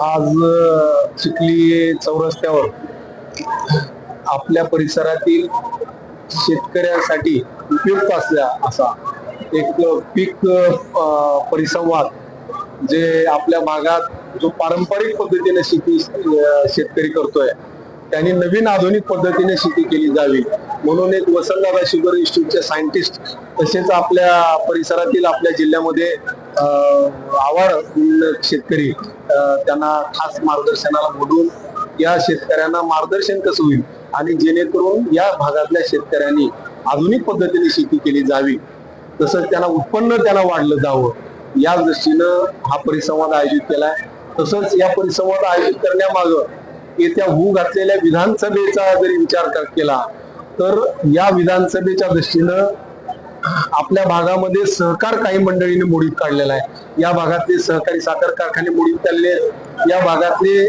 आज चिखली चौरस्त्यावर आपल्या परिसरातील शेतकऱ्यांसाठी उपयुक्त असल्या असा एक पीक परिसंवाद जे आपल्या भागात जो पारंपरिक पद्धतीने शेती शेतकरी करतोय त्यांनी नवीन आधुनिक पद्धतीने शेती केली जावी. म्हणून एक वसंतदादा शुगर इन्स्टिट्यूटचे सायंटिस्ट तसेच आपल्या परिसरातील आपल्या जिल्ह्यामध्ये आवाड शेतकरी त्यांना खास मार्गदर्शनाला बोलून या शेतकऱ्यांना मार्गदर्शन कसं होईल? आणि जेणेकरून या भागातल्या शेतकऱ्यांनी आधुनिक पद्धतीने शेती केली जावी तसंच त्यांना उत्पन्न त्यांना वाढलं जावं या दृष्टीनं हा परिसंवाद आयोजित केलाय. तसंच या परिसंवाद आयोजित करण्यामागं येत्या होऊ घातलेल्या विधानसभेचा जरी विचार केला तर या विधानसभेच्या दृष्टीनं आपल्या भागामध्ये सहकार काही मंडळीने मोडीत काढलेला आहे. या भागातले सहकारी साखर कारखाने मोडीत काढले या भागातले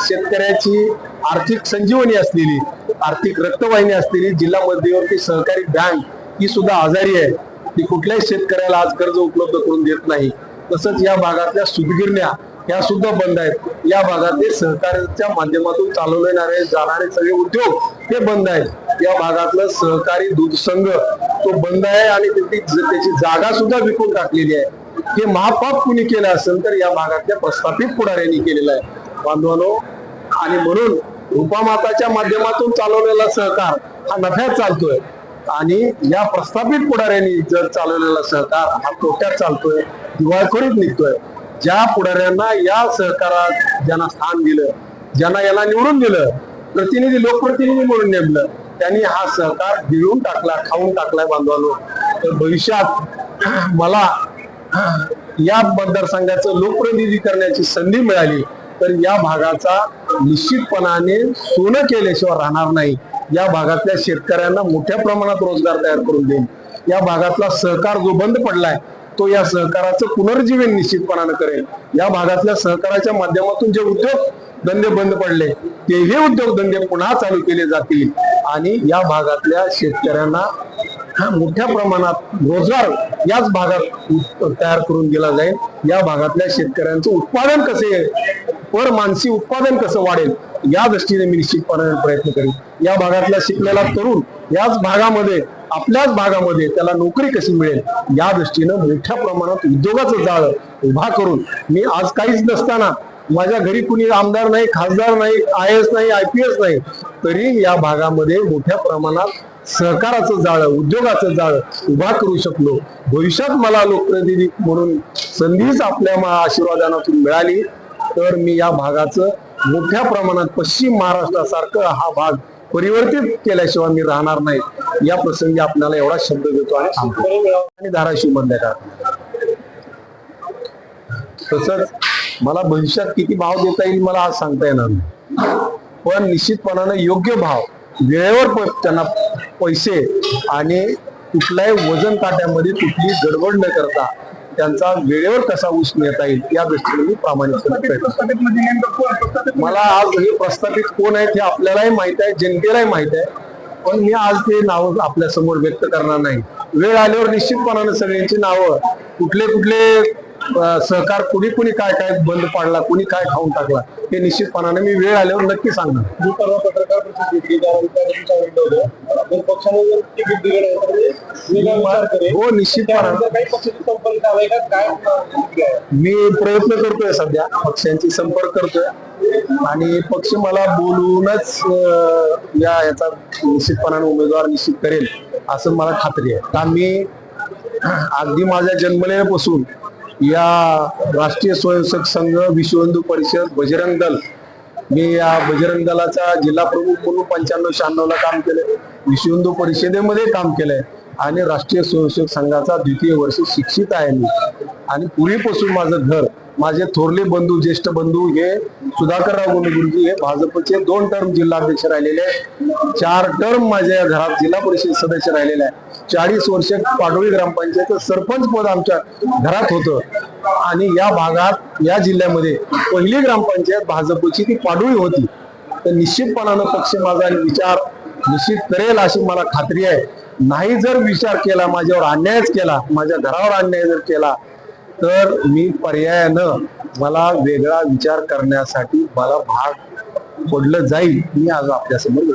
शेतकऱ्याची आर्थिक संजीवनी असलेली आर्थिक रक्तवाहिनी असलेली जिल्हा मध्यवर्ती सहकारी बँक ही सुद्धा आजारी आहे. ती कुठल्याही शेतकऱ्याला आज कर्ज उपलब्ध करून देत नाही. तसंच या भागातल्या सुदगिरण्या या सुद्धा बंद आहेत. या भागातले सहकार्याच्या माध्यमातून चालवले जाणारे सगळे उद्योग हे बंद आहेत. या भागातलं सहकारी दूध संघ तो बंद आहे आणि त्याची जागा सुद्धा विकून टाकलेली आहे. हे महापाप कुणी केलं असेल तर या भागातल्या प्रस्थापित पुढाऱ्यांनी केलेलं आहे. बांधवानो आणि म्हणून रूपामाताच्या माध्यमातून चालवलेला सहकार हा नफ्यात चालतोय. आणि या प्रस्थापित पुढाऱ्यांनी जर चालवलेला सहकार हा तोट्यात चालतोय दिवाळखोरीत निघतोय ज्या पुढाऱ्यांना या सहकारात ज्यांना स्थान दिलं ज्यांना याला निवडून दिलं प्रतिनिधी लोकप्रतिनिधी म्हणून नेमलं त्यांनी हा सहकार गिळून टाकला खाऊन टाकलाय बांधवांनो. तर भविष्यात मला या मतदारसंघाचं लोकप्रतिनिधी करण्याची संधी मिळाली तर या भागाचा निश्चितपणाने सोनं केल्याशिवाय राहणार नाही. या भागातल्या शेतकऱ्यांना मोठ्या प्रमाणात रोजगार तयार करून देईल या भागातला सहकार जो बंद पडलाय तो या सहकाराचं पुनर्जीवन निश्चितपणानं करेल. या भागातल्या सहकाराच्या माध्यमातून जे उद्योग धंदे बंद पडले तेही उद्योगधंदे पुन्हा चालू केले जातील. आणि या भागातल्या शेतकऱ्यांना हा मोठ्या प्रमाणात रोजगार याच भागात तयार करून दिला जाईल. या भागातल्या शेतकऱ्यांचं उत्पादन कसे पर मानसी उत्पादन कसं वाढेल या दृष्टीने मी निश्चितपणे प्रयत्न करेन. या भागातला शिकलेला तरुण याच भागामध्ये आपल्याच भागामध्ये त्याला नोकरी कशी मिळेल या दृष्टीनं मोठ्या प्रमाणात उद्योगाचं जाळ उभा करून मी आज काहीच नसताना माझ्या घरी कुणी आमदार नाही खासदार नाही आय एस नाही आय पी एस नाही तरी या भागामध्ये मोठ्या प्रमाणात सहकाराचं जाळं उद्योगाचं जाळं उभा करू शकलो. भविष्यात मला लोकप्रतिनिधी म्हणून संधीच आपल्या आशीर्वादानातून मिळाली तर मी या भागाचं मोठ्या प्रमाणात पश्चिम महाराष्ट्रासारखं हा भाग परिवर्तित केल्याशिवाय मी राहणार नाही. या प्रसंगी आपल्याला एवढा शब्द देतो आणि थांबतो आणि धाराशिव मधल्या काळात तसंच मला भविष्यात किती भाव देता येईल मला आज सांगता येणार नाही. पण निश्चितपणानं योग्य भाव वेळेवर त्यांना पैसे आणि कुठल्याही वजन काट्यामध्ये कुठली गडबड न करता त्यांचा वेळेवर कसा ऊस नेता येईल या दृष्टीने मी प्रामाणिक मला आज हे प्रस्थापित कोण आहेत हे आपल्यालाही माहीत आहे जनतेलाही माहीत आहे पण मी आज ते नाव आपल्यासमोर व्यक्त करणार नाही. वेळ आल्यावर निश्चितपणानं सगळ्यांची नावं कुठले कुठले सहकार कुणी कुणी काय काय बंद पाडला कुणी काय खाऊन टाकला हे निश्चितपणाने मी वेळ आल्यावर नक्की सांगणार. मी परवा पत्रकार परिषद घेतली पक्षाने तिकीट दिलं हो निश्चितपणानं? मी प्रयत्न करतोय सध्या पक्षांची संपर्क करतोय. आणि पक्ष मला बोलूनच या याचा निश्चितपणाने उमेदवार निश्चित करेल असं मला खात्री आहे. का मी अगदी माझ्या जन्मलेल्यापासून या राष्ट्रीय स्वयंसेवक संघ विश्व हिंदू परिषद बजरंग दल. मी या बजरंग दलाचा जिल्हा प्रमुख म्हणून पंच्याण्णव शहाण्णवला काम केलंय. विश्व हिंदू परिषदेमध्ये काम केलंय. आणि राष्ट्रीय स्वयंसेवक संघाचा द्वितीय वर्ष शिक्षित आहे मी. आणि पूर्वीपासून माझं घर माझे थोरले बंधू ज्येष्ठ बंधू हे सुधाकरराव गुरुजी हे भाजपचे दोन टर्म जिल्हाध्यक्ष राहिलेले आहेत. चार टर्म माझ्या घरात जिल्हा परिषद सदस्य राहिलेले आहे चाळीस वर्ष पाडोळी ग्रामपंचायत सरपंच पद आमच्या घरात होतं. आणि या भागात या जिल्ह्यामध्ये पहिली ग्रामपंचायत भाजपची ती पाडोळी होती. तर निश्चितपणानं पक्ष माझा विचार निश्चित करेल अशी मला खात्री आहे. नाही जर विचार केला माझ्यावर अन्यायच केला माझ्या घरावर अन्याय जर केला तर मी पर्यायानं मला वेगळा विचार करण्यासाठी मला भाग पडलं जाईल मी आज आपल्यासमोर